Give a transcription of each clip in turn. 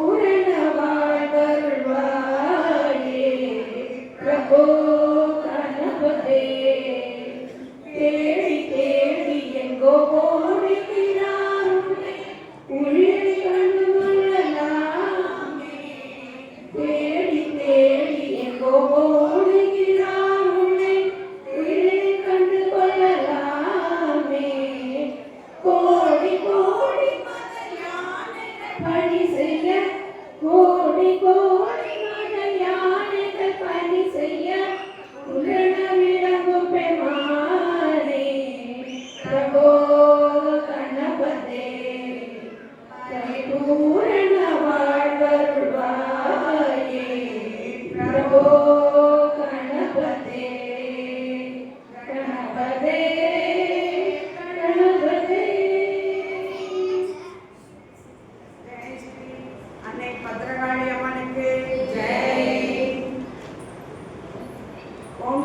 பூரண வாழ்வருள்வாயே பிரபோ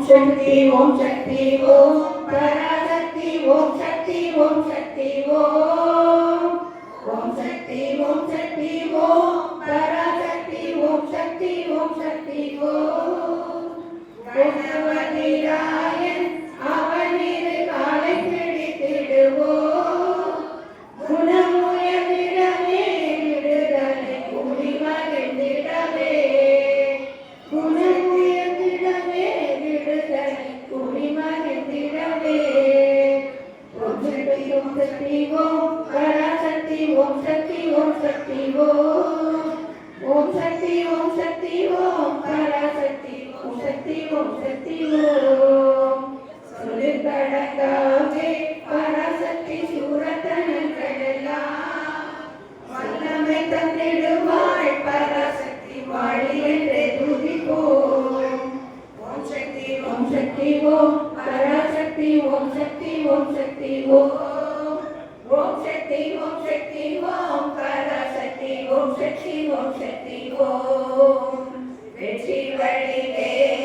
शक्ति ओम शक्ति ओम पराशक्ति ओम शक्ति ओम शक्ति ओम ओम शक्ति ओम शक्ति ओम Over the ஓம் சக்தி ஓம் சக்தி ஓம் வெற்றி வழி வே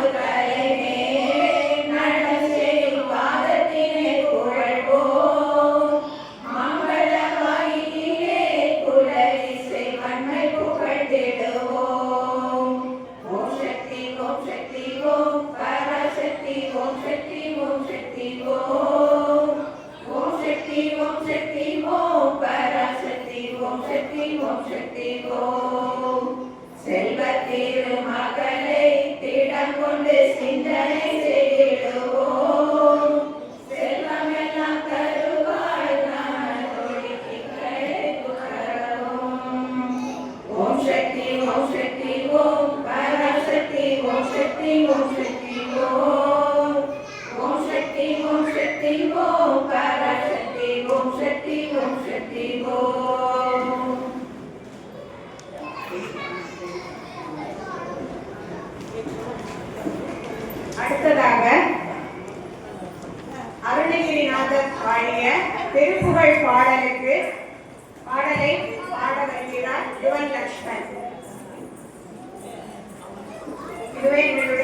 Om Shakti, Om Parashakti, Om Shakti, Om Shakti, Om. Arunagirinathar பாடிய திருப்புகழ் பாடலுக்கு பாடலை பாட வருகிறார் யுவன் லக்ஷ்மன் இதுவே